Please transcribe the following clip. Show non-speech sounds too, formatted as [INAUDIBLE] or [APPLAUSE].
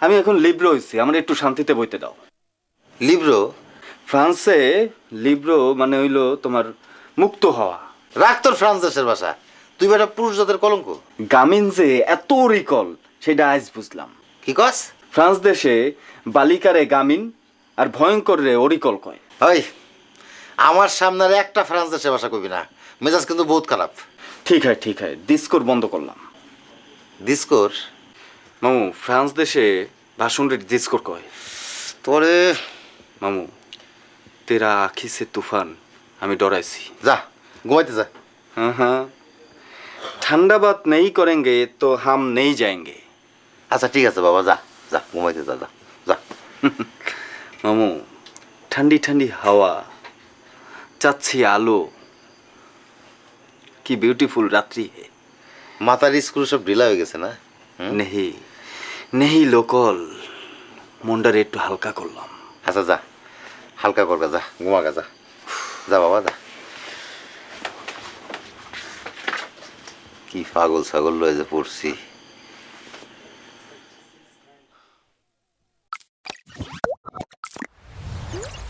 আমি এখন লিব্রো হয়েছি আমার একটু শান্তিতে বইতে দাও। লিব্রো? ফ্রান্সে লিব্রো মানে হইল তোমার মুক্ত হওয়া। রাখ তোর ফ্রান্স দেশের ভাষা। তুই বেটা পুরুষ জাতের কলঙ্ক। গামিন যে এত রিকল সেটা আজ বুঝলাম। কি কস? ফ্রান্স দেশে বালিকারে গামিন আর ভয়ঙ্কর রে অরিকল কয়। ওই আমার সামনে আর একটা ফ্রান্স দেশের ভাষা কবি না। মেজাজ কিন্তু বহুত খারাপ। ঠিক হয় ঠিক হয় ডিসকোর বন্ধ করলাম। ডিসকোর? মামু ফ্রান্স দেশে ভাষণের ডিসকোর কয়? তোরে মামু তেরা আখি সে তুফান আমি ডরাইছি। যা ঘুমাইতে যা। হ্যাঁ হ্যাঁ। ঠান্ডা বাত নেই করেনগে তো হাম নেই যায়ঙ্গে। আচ্ছা ঠিক আছে বাবা যা যা ঘুমাইতে যা যা যা। [LAUGHS] মামু ঠান্ডি ঠান্ডি হাওয়া চাচ্ছি আলো। কি বিউটিফুল রাত্রি মাতার স্কুল সব ঢিলা হয়ে গেছে না? নেহি নেহি লোকল। মনটারে একটু হালকা করলাম। আচ্ছা যা। হালকা করবে যা। ঘুমাগা যা। যা বাবা যা। কি পাগল ছাগল লয়ে যে পড়ছি।